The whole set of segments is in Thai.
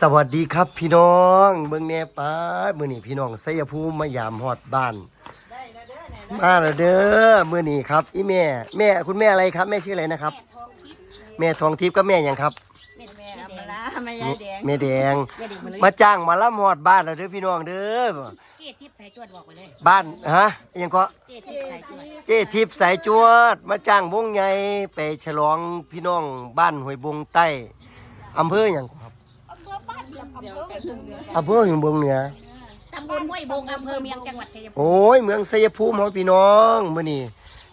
สวัสดีครับพี่น้องเบิ่งแหน่ป้าดมื้อนี้พี่น้องไสยภูมิมายามฮอดบ้านมาแล้วเด้อมื้อนี้ครับ อีแม่ แม่คุณแม่อะไรครับ แม่ชื่ออะไรนะครับ แม่ทองทิพย์กับแม่หยังครับ แม่แม่อัมลาแม่ยายแดงแม่แดงแม่แดงมาเลยมาจ้างมาล่ำฮอดบ้านแล้วเด้อพี่น้องเด้อเจ๊ทิพย์สายจวดบอกไปเลยบ้านฮะอิหยังก็ เจ๊ทิพย์สายจวดเจ้ทิพย์สายจวด มาจ้างวงใหญ่ไปฉลองพี่น้องบ้านห้วยบงใต้ อำเภอหยังครับเดี๋ยวไปถึงเดือนอำเภอห้วยบงเหนือตำบลห้วยบงอำเภอเมียงจังหวัดชัยภูมิโอ้ยเมืองชัยภูมิเฮาพี่น้องมื้อนี้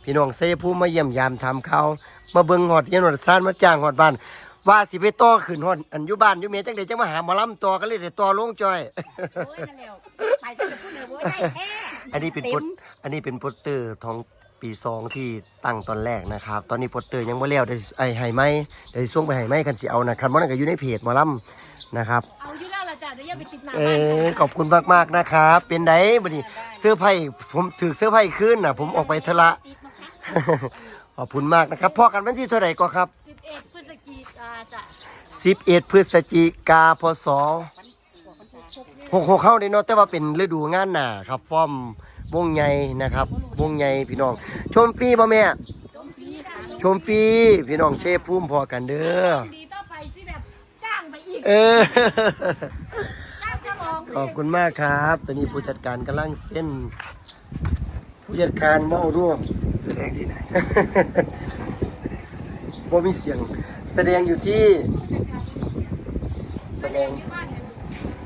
พี่น้องชัยภูมิมาเยี่ยมยามทำข่าวมาเบิ่งฮอดเฮียนฮอดซ่านมาจ้างฮอดบ้านว่าสิไปต่อขึ้นฮอดอันอยู่บ้านอยู่เมจังได๋จังมาหาหมอลำต่อก็เลยได้ต่อลงจ้อยโอ้ยนั่นแล้วไปจะพูดเลยโอ้ยได้แท้อันนี้เป็นโปสอันนี้เป็นโปสเตอร์ของ ปีสองที่ตั้งตอนแรกนะครับ ตอนนี้โปสเตอร์ยังบ่แล้วได้ไอ้ให้ไหมได้ส่งไปให้ไหมคันสิเอานะคันบ่นั้นก็อยู่ในเพจหมอลำนะครับ เอาอยู่แล้วละจ้ะเดี๋ยวอย่าไปติดหน้าเอบ้านอขอบคุณมากๆนะครับ เป็นไดบัดนี้เสื้อร์ไผ่ผมถือเสื้อร์ไผ่ขึ้นน่ะผมออกไปทะละ ติดมาค่ะขอบคุณมากนะครับพ่อกันวันที่เท่าไหร่ก็ครับ11พฤศจิกาจ้ะ11 พฤศจิกาพศ 66เข้าได้เนาะแต่ว่าเป็นฤดูงานหนาครับฟอร์มวงใหญ่นะครับ วงใหญ่พี่น้อง ชมฟรีบ่แม่ชมฟรีค่ะชมฟรีพี่น้องเชฟภูมิพอกันเด้อดีต่อไปสิแบบจ้างไปอีกเออจ้างฉลองขอบคุณมากครับ ตอนนี้ผู้จัดการกำลังเส้น ผู้จัดการเมาร่วมแสดงที่ไหนบ่มีเสียง แสดงอยู่ที่ แสดง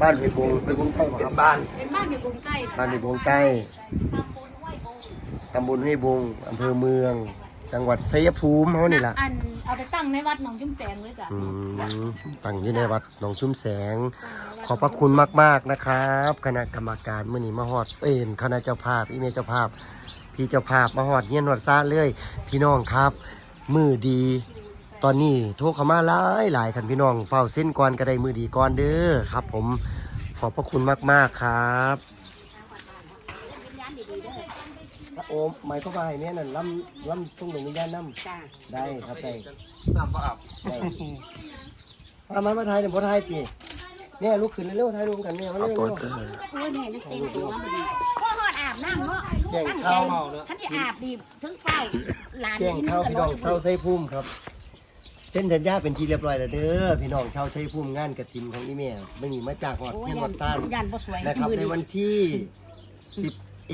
บ้านห้วยบงเป็นบงใต้บ่ครับบ้านเป็นบ้านอยู่กรุงใต้บ้านห้วยบงใต้ตำบลห้วยบงอำเภอเมือง จังหวัดชัยภูมิเฮานี่ล่ะอันเอาไปตั้งในวัดหนองจุ้มแสงเลยจ้ะอืมตั้งอยู่ในวัดหนองชุ่มแสง ขอบพระคุณมาก ๆนะครับ คณะกรรมการมื่อนี้มาฮอดเอ็นคณะเจ้าภาพอีเมเจ้าภาพ พี่เจ้าภาพมาฮอดเยี่ยนวดซ่าเลยพี่น้องครับ มือดี ตอนนี้โทรเข้ามาหลายหลายคันพี่น้องเฝ้าเส้นก่อนก็ได้มือดีก่อนเด้อครับ ผมขอบพระคุณมาก ๆ ครับโอ้หมายก็ว่าให้แม่นั่นล่ำล่ำทุ่งหนึ่งวิญญาณน้ำจ้าได้ครับได้น้ำปลาอับมามามาถ่ายเดี๋ยวพอถ่ายปีแม่ลุกขึ้นเร็วๆถ่ายรูปกันแม่มาเร็วโอ้ยแม่ยังเต็มตัวมาดีพ่อหอดอาบน้ำเนาะแก่งตั้งใจข้าวท่านที่อาบดีทั้งเฝ้าหลานแก่งกินข้าวตพี่ลน้ออดงเศร้าใส่พุ่มครับ เส้นสัญญาเป็นทีเรียบร้อยแล้วเด้อพี่น้องชาวใช้พุ่มงานกระถินของนี่แม่ไม่มีมาจากหอดโอ้ยเพียงยัวัดซ่านยันบ่สวยนะครับมือในดีวันที่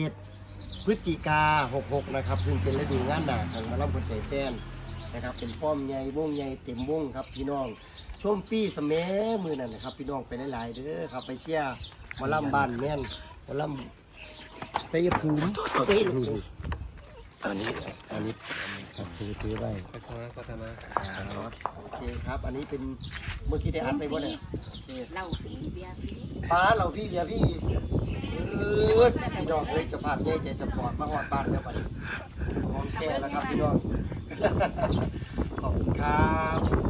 11 พฤศจิกา66 นะครับ ซึ่งเป็นฤดูงานหนาของหมาล่ำคนใจแฟนนะครับ เป็นป้อมใหญ่วงใหญ่เต็มวงครับพี่น้องชมฟรีสมัยมือนั่นนะครับ พี่น้องไปหลายๆเด้อครับไปเชียร์หมาล่ำบ้านแม่นหมาล่ำไสยภูมิ อันนี้อันนี้ครับถือถือไว้พัฒนาพัฒนาครับโอเคครับ อันนี้เป็นเมื่อกี้ได้อัดไปบ่เนี่ยโอเคเหล้าฟรีเบียร์ฟรีป้าเราพี่เดียวพี่เออพี่น้องเลยจะพาพใหญ่ใจสปอร์ตมาหอดบ้านแล้วบัดนี้ของแค่แล้วครับพี่น้องขอบคุณครับ